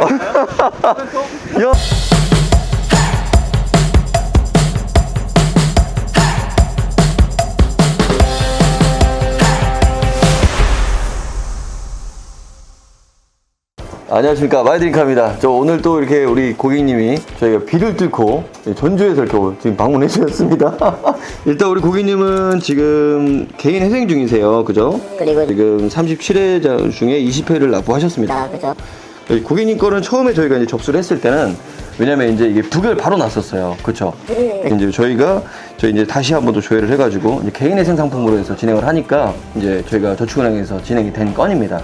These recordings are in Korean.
야. 안녕하십니까 마이드링카입니다. 저 오늘 또 이렇게 우리 고객님이 저희가 비를 뚫고 전주에서 이렇게 지금 방문해 주셨습니다. 일단 우리 고객님은 지금 개인 회생 중이세요, 그죠? 그리고 지금 37회 중에 20회를 납부하셨습니다. 아 그죠? 고객님 거는 처음에 저희가 이제 접수를 했을 때는 왜냐면 이제 이게 부결 바로 났었어요. 그쵸? 네. 이제 저희가 저희 이제 다시 한 번 더 조회를 해가지고 이제 개인 회생 상품으로 해서 진행을 하니까 이제 저희가 저축은행에서 진행이 된 건입니다.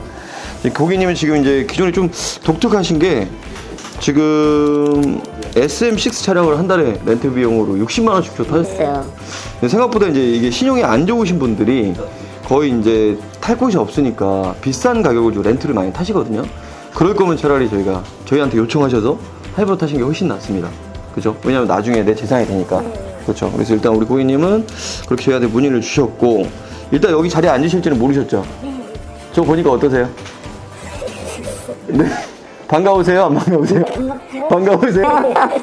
고객님은 지금 이제 기존에 좀 독특하신 게 지금 SM6 차량을 한 달에 렌트 비용으로 60만 원씩. 있어요. 근데 생각보다 이제 이게 신용이 안 좋으신 분들이 거의 이제 탈 곳이 없으니까 비싼 가격을 주고 렌트를 많이 타시거든요. 그럴 거면 차라리 저희가 저희한테 요청하셔서 할부로 타신 게 훨씬 낫습니다. 그죠? 왜냐면 나중에 내 재산이 되니까. 그렇죠. 그래서 일단 우리 고객님은 그렇게 저희한테 문의를 주셨고 일단 여기 자리에 앉으실지는 모르셨죠? 저 보니까 어떠세요? 네. 반가우세요? 안 반가우세요? 반가우세요?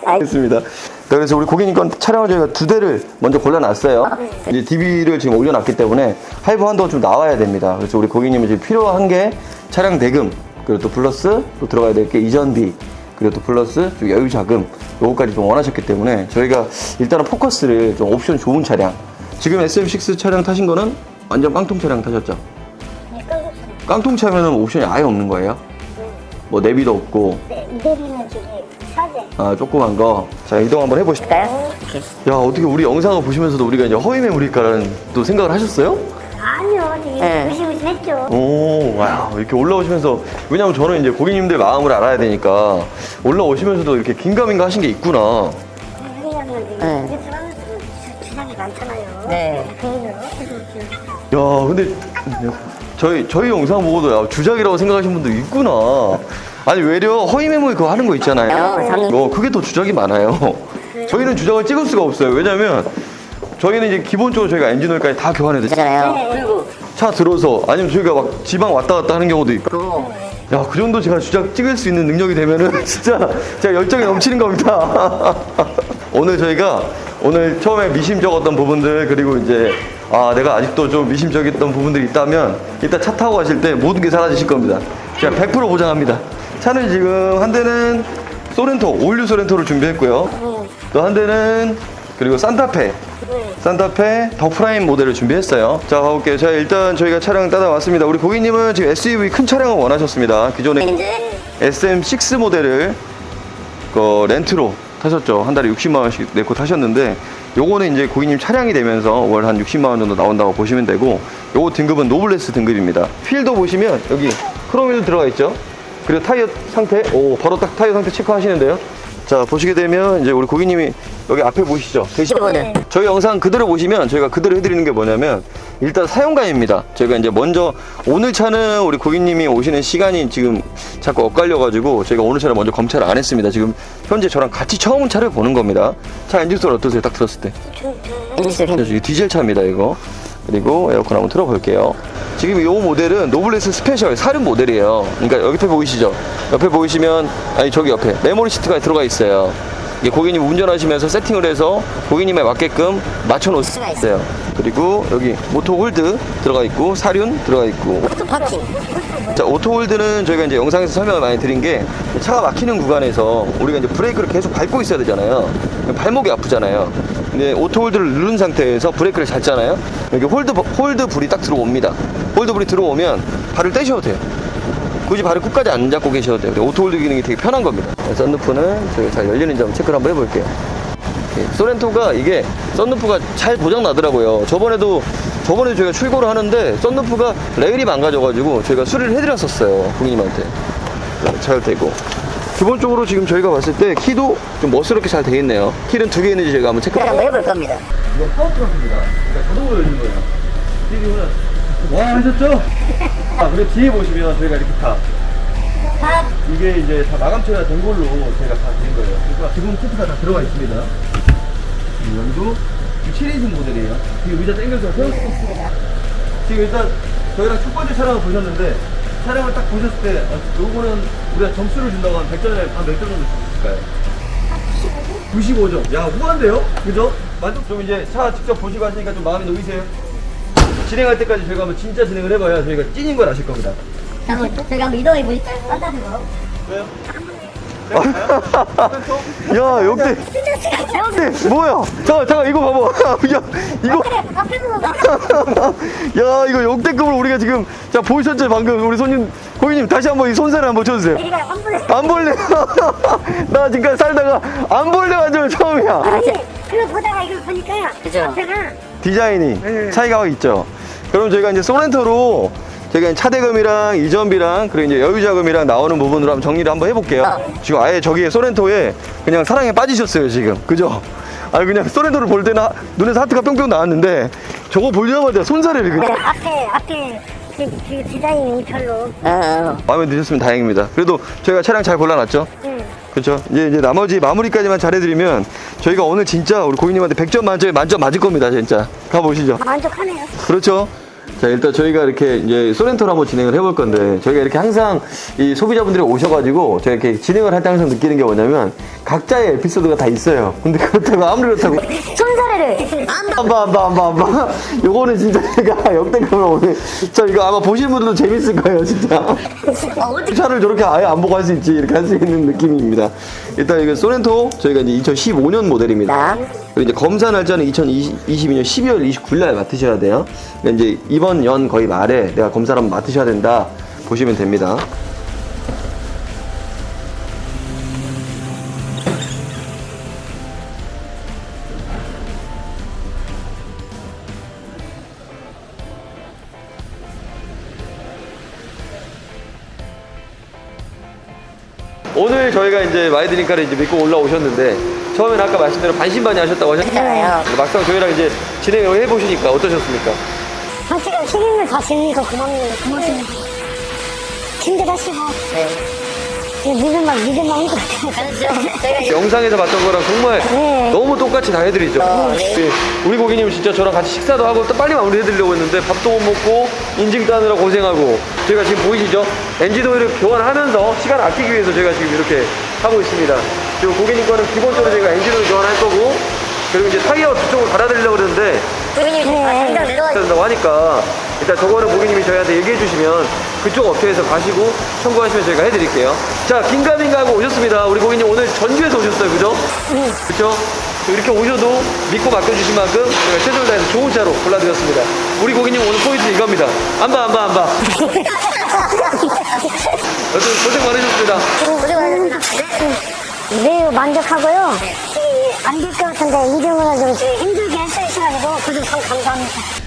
알겠습니다. 그래서 우리 고객님 건 차량을 저희가 두 대를 먼저 골라놨어요. 이제 DB를 지금 올려놨기 때문에 할부 한도가 좀 나와야 됩니다. 그래서 우리 고객님은 지금 필요한 게 차량 대금, 그리고 또 플러스 또 들어가야 될 게 이전비, 그리고 또 플러스 좀 여유 자금, 요거까지 좀 원하셨기 때문에 저희가 일단은 포커스를 좀 옵션 좋은 차량. 지금 SM6 차량 타신 거는 완전 깡통 차량 타셨죠? 깡통 차면은 옵션이 아예 없는 거예요? 뭐 내비도 없고 네, 이대리는 저기 사제. 아 조그만 거. 자 이동 한번 해보실까요? 까요 이렇게. 야 어떻게 우리 영상을 보시면서도 우리가 이제 허위 매물일까라는 또 생각을 하셨어요? 아니요, 되게 네. 무시무시 했죠. 오, 와 이렇게 올라오시면서 왜냐면 저는 이제 고객님들 마음을 알아야 되니까 올라오시면서도 이렇게 긴가민가 하신 게 있구나. 왜냐면 네. 이제 사람들은 주장이 많잖아요. 네. 개인으로. 야 근데 저희 저희 영상 보고도 야, 주작이라고 생각하시는 분도 있구나. 아니 외려 허위 매물 그거 하는 거 있잖아요. 어, 상- 어 그게 더 주작이 많아요. 저희는 주작을 찍을 수가 없어요. 왜냐면 저희는 이제 기본적으로 저희가 엔진오일까지 다 교환해야 되잖아요. 그잖아요. 그리고 차 들어서 아니면 저희가 막 지방 왔다 갔다 하는 경우도 있고. 또야그 정도 제가 주작 찍을 수 있는 능력이 되면은 진짜 제가 열정이 넘치는 겁니다. 오늘 저희가 오늘 처음에 미심쩍었던 부분들 그리고 이제 아 내가 아직도 좀 미심쩍었던 부분들이 있다면 이따 차 타고 가실 때 모든 게 사라지실 겁니다. 제가 100% 보장합니다. 차는 지금 한 대는 소렌토 올류 소렌토를 준비했고요. 또 한 대는 그리고 산타페 산타페 더 프라임 모델을 준비했어요. 자, 가볼게요. 자, 일단 저희가 차량 따라왔습니다. 우리 고객님은 지금 SUV 큰 차량을 원하셨습니다. 기존에 이제 SM6 모델을 그 렌트로 타셨죠. 한 달에 60만 원씩 내고 타셨는데 요거는 이제 고객님 차량이 되면서 월 한 60만 원 정도 나온다고 보시면 되고 요거 등급은 노블레스 등급입니다. 휠도 보시면 여기 크롬휠 들어가 있죠. 그리고 타이어 상태, 오 바로 딱 타이어 상태 체크하시는데요. 자 보시게 되면 이제 우리 고객님이 여기 앞에 보시죠. 시보드. 저희 영상 그대로 보시면 저희가 그대로 해드리는 게 뭐냐면 일단 사용감입니다. 저희가 이제 먼저 오늘 차는 우리 고객님이 오시는 시간이 지금 자꾸 엇갈려가지고 저희가 오늘 차를 먼저 검찰을 안 했습니다. 지금 현재 저랑 같이 처음 차를 보는 겁니다. 차 엔진 소리 어떠세요? 딱 들었을 때. 괜찮. 이게 디젤 차입니다, 이거. 그리고 에어컨 한번 틀어볼게요. 지금 이 모델은 노블레스 스페셜 사륜 모델이에요. 그러니까 여기 옆에 보이시죠? 옆에 보이시면 아니 저기 옆에 메모리 시트가 들어가 있어요. 이게 고객님 운전하시면서 세팅을 해서 고객님에 맞게끔 맞춰 놓을 수가 있어요. 그리고 여기 모토 홀드 들어가 있고 사륜 들어가 있고 또 파킹. 자, 오토 홀드는 저희가 이제 영상에서 설명을 많이 드린 게 차가 막히는 구간에서 우리가 이제 브레이크를 계속 밟고 있어야 되잖아요. 발목이 아프잖아요. 근데 오토 홀드를 누른 상태에서 브레이크를 밟잖아요. 여기 홀드, 홀드 불이 딱 들어옵니다. 홀드 불이 들어오면 발을 떼셔도 돼요. 굳이 발을 끝까지 안 잡고 계셔도 돼요. 근데 오토 홀드 기능이 되게 편한 겁니다. 썬루프는 저희가 잘 열리는지 한번 체크를 한번 해볼게요. 예, 소렌토가 이게 썬루프가 잘 고장 나더라고요. 저번에도 저번에 저희가 출고를 하는데 썬루프가 레일이 망가져가지고 저희가 수리를 해드렸었어요 고객님한테 자, 잘 되고 기본적으로 지금 저희가 봤을 때 키도 좀 멋스럽게 잘 되어 있네요. 키는 두 개 있는지 저희가 한번 체크. 한번 해볼 겁니다. 이거 파워트럭입니다. 그러니까 자동으로 열리는 거예요. TV는 와 하셨죠? 아 그리고 뒤에 보시면 저희가 이렇게 다 이게 이제 다 마감 처리가 된 걸로 저희가 다 드린 거예요. 그러니까 기본 키트가 다 들어가 있습니다. 이건도 7인승 모델이에요. 지금 의자 당겨서 세울 수 있습니다. 지금 일단 저희랑 첫 번째 차량을 보셨는데 차량을 딱 보셨을 때 아, 요거는 우리가 점수를 준다고 한 100점에 한몇 점 정도 줄까요? 95점. 야, 후한데요? 그죠? 만족 좀 이제 차 직접 보시고 하시니까 좀 마음이 놓이세요? 진행할 때까지 저희가 한번 진짜 진행을 해봐야 저희가 찐인 걸 아실 겁니다. 한번 저희가 한번 이동해 보실까요? 딴다는 거. 왜요? 야, 역대. 네, 뭐야? 잠깐, 잠깐, 이거 봐봐. 야, 이거. 앞에서 봐. 야, 이거 역대급을 우리가 지금, 자, 보셨죠? 방금 우리 손님, 고객님, 다시 한번 이 손사를 한번 쳐주세요. 한 번에. 안 볼래? 나 지금까지 살다가 안 볼래 완전 처음이야. 아니, 그거 보다가 이걸 보니까. 그죠? 앞에가. 디자인이 차이가 있죠. 그럼 저희가 이제 소렌토로 저희가 이제 차대금이랑 이전비랑 그리고 이제 여유자금이랑 나오는 부분으로 한번 정리를 한번 해볼게요. 지금 아예 저기 소렌토에 그냥 사랑에 빠지셨어요 지금, 그죠? 아 그냥 소렌토를 볼 때는 하- 눈에서 하트가 뿅뿅 나왔는데 저거 보자마자 손사래를 네, 그냥 앞에, 앞에. 그, 그 디자인이 별로. 어, 어. 마음에 드셨으면 다행입니다. 그래도 저희가 차량 잘 골라놨죠? 응. 그렇죠. 이제, 이제 나머지 마무리까지만 잘해드리면 저희가 오늘 진짜 우리 고객님한테 100점 만점에 만점 맞을 겁니다, 진짜. 가보시죠. 만족하네요. 그렇죠. 자, 일단 저희가 이렇게 이제 소렌토를 한번 진행을 해볼 건데, 저희가 이렇게 항상 이 소비자분들이 오셔가지고, 저희 이렇게 진행을 할 때 항상 느끼는 게 뭐냐면, 각자의 에피소드가 다 있어요. 근데 그렇다고 아무리 그렇다고, 손사래를. 안 봐, 안 봐, 안 봐, 안 봐. 요거는 진짜 제가 역대급으로 오늘, 저 이거 아마 보시는 분들도 재밌을 거예요, 진짜. 차를 저렇게 아예 안 보고 할 수 있지, 이렇게 할 수 있는 느낌입니다. 일단 이거 소렌토, 저희가 이제 2015년 모델입니다. 그리고 이제 검사 날짜는 2022년 12월 29일 날 맡으셔야 돼요. 그러니까 이제 이번 연 거의 말에 내가 검사를 한번 맡으셔야 된다 보시면 됩니다. 오늘 저희가 이제 마이드링카를 이제 믿고 올라오셨는데 처음에는 아까 말씀대로 반신반의 하셨다고 하셨잖아요. 막상 저희랑 이제 진행을 해보시니까 어떠셨습니까? 사실은 책임을 다지니까 고맙네요. 고맙습니다. 힘들하시고. 네. 믿을만, 믿을만 한것 같아요. 그렇죠. 영상에서 봤던 거랑 정말 네. 너무 똑같이 다 해드리죠. 어, 네. 예, 우리 고객님 진짜 저랑 같이 식사도 하고 또 빨리 마무리 해드리려고 했는데 밥도 못 먹고 인증 따느라 고생하고 저희가 지금 보이시죠? 엔진 오일을 교환하면서 시간 을 아끼기 위해서 저희가 지금 이렇게 하고 있습니다. 그리고 고객님 거는 기본적으로 저희가 엔진 오일 교환할 거고 그리고 이제 타이어 두 쪽을 갈아드리려고 그러는데 고객님이 당장 내려가지고 된다고 하니까 일단 저거는 고객님이 저희한테 얘기해 주시면 그쪽 업체에서 가시고 청구하시면 저희가 해드릴게요. 자, 긴가민가 하고 오셨습니다. 우리 고객님 오늘 전주에서 오셨어요. 그죠? 그렇죠? 이렇게 오셔도 믿고 맡겨주신 만큼 저희가 최선을 다해서 좋은 차로 골라드렸습니다. 우리 고객님 오늘 포인트 이겁니다. 안 봐, 안 봐, 안 봐. 여튼 고생 많으셨습니다. 고생 많으셨습니다. 네. 매우 만족하고요. 안 될 것 같은데 인증을 좀 힘들게 있어가지고 그래도 참 감사합니다.